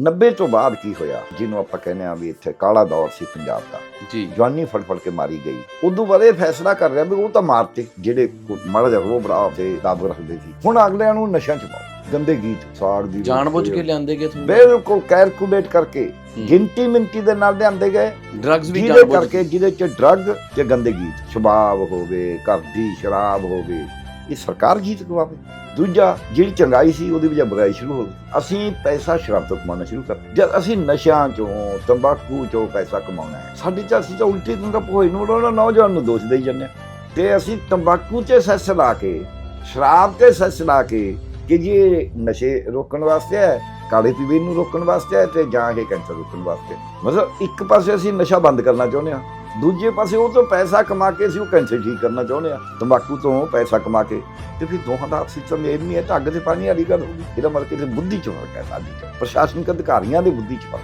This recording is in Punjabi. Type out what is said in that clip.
90 ਤੋਂ ਬਾਅਦ ਕੀ ਹੋਇਆ? ਜਿਹਨੂੰ ਆਪਾਂ ਕਹਿੰਦੇ ਆ ਵੀ ਇੱਥੇ ਕਾਲਾ ਦੌਰ ਸੀ ਪੰਜਾਬ ਦਾ। ਜੀ। ਜਵਾਨੀ ਫੜ ਫੜ ਕੇ ਮਾਰੀ ਗਈ। ਉਦੋਂ ਬਾਅਦ ਇਹ ਫੈਸਲਾ ਕਰ ਰਿਹਾ ਵੀ ਉਹ ਤਾਂ ਮਾਰਤੇ ਜਿਹੜੇ ਮਾੜਾ ਜਿਹਾ ਰੋਹ ਬੜਾ ਤੇ ਦਾਬ ਰੱਖਦੇ ਸੀ। ਹੁਣ ਅਗਲਿਆਂ ਨੂੰ ਨਸ਼ਿਆਂ ਚ ਪਾਓ ਗੰਦੇ ਗੀਤ ਸਾੜ ਦੀ ਜਾਣਬੁੱਝ ਕੇ ਲਿਆਂਦੇ ਗਏ ਤੁਹਾਨੂੰ ਬਿਲਕੁਲ ਕੈਲਕੂਲੇਟ ਕਰਕੇ। ਗਿਣਤੀ ਮਿੰਟੀ ਦੇ ਨਾਲ ਲਿਆਂਦੇ ਗਏ। ਡਰੱਗਸ ਵੀ ਜਾਣਬੁੱਝ ਕਰਕੇ ਜਿਹਦੇ ਚ ਡਰੱਗ ਤੇ ਗੰਦੇ ਗੀਤ ਸ਼ਬਾਬ ਹੋਵੇ ਘਰ ਦੀ ਸ਼ਰਾਬ ਹੋਵੇ। ਇਹ ਸਰਕਾਰ ਜੀਤ ਗਵਾਵੇ। ਦੂਜਾ, ਜਿਹੜੀ ਚੰਗਾਈ ਸੀ, ਉਹਦੀ ਵਜ੍ਹਾ ਬੁਰਾਈ ਸ਼ੁਰੂ ਹੋ ਗਈ। ਅਸੀਂ ਪੈਸਾ ਸ਼ਰਾਬ ਤੋਂ ਕਮਾਉਣਾ ਸ਼ੁਰੂ ਕਰ ਜਦ ਅਸੀਂ ਨਸ਼ਿਆਂ ਚੋਂ, ਤੰਬਾਕੂ ਚੋਂ ਪੈਸਾ ਕਮਾਉਣਾ ਹੈ, ਸਾਡੀ ਤਾਂ ਅਸੀਂ ਤਾਂ ਉਲਟੀ ਤੰਗਾ ਭੋਈ ਨੂੰ ਉਹਨਾਂ ਨੌਜਵਾਨ ਨੂੰ ਦੋਸ਼ ਦੇਈ ਜਾਂਦੇ ਹਾਂ। ਤੇ ਅਸੀਂ ਤੰਬਾਕੂ ਤੇ ਸੈਸ ਲਾ ਕੇ, ਸ਼ਰਾਬ ਤੇ ਸੈਸ ਲਾ ਕੇ, ਕਿ ਜੀ ਨਸ਼ੇ ਰੋਕਣ ਵਾਸਤੇ ਹੈ, ਕਾਲੇ ਪੀਵੇ ਨੂੰ ਰੋਕਣ ਵਾਸਤੇ ਹੈ, ਤੇ ਜਾਂ ਇਹ ਕੈਂਸਰ ਰੋਕਣ ਵਾਸਤੇ ਮਤਲਬ ਇੱਕ ਪਾਸੇ ਅਸੀਂ ਨਸ਼ਾ ਬੰਦ ਕਰਨਾ ਚਾਹੁੰਦੇ ਹਾਂ ਦੂਜੇ ਪਾਸੇ ਉਹ ਤੋਂ ਪੈਸਾ ਕਮਾ ਕੇ ਅਸੀਂ ਉਹ ਕੈਂਸਰ ਠੀਕ ਕਰਨਾ ਚਾਹੁੰਦੇ ਹਾਂ ਤੰਬਾਕੂ ਤੋਂ ਪੈਸਾ ਕਮਾ ਕੇ ਤੇ ਫਿਰ ਦੋਹਾਂ ਦਾ ਸਿਸਟਮ ਇਹ ਨਹੀਂ ਹੈ, ਢੱਗ ਤੇ ਪਾਣੀ ਵਾਲੀ ਗੱਲ ਹੋਊਗੀ ਇਹਦਾ ਮਤਲਬ ਕਿ ਬੁੱਧੀ ਚ ਫ਼ਰਕ ਹੈ ਸਾਡੀ ਚ। ਪ੍ਰਸ਼ਾਸਨਿਕ ਅਧਿਕਾਰੀਆਂ ਦੇ ਬੁੱਧੀ ਚ ਫ਼ਰਕ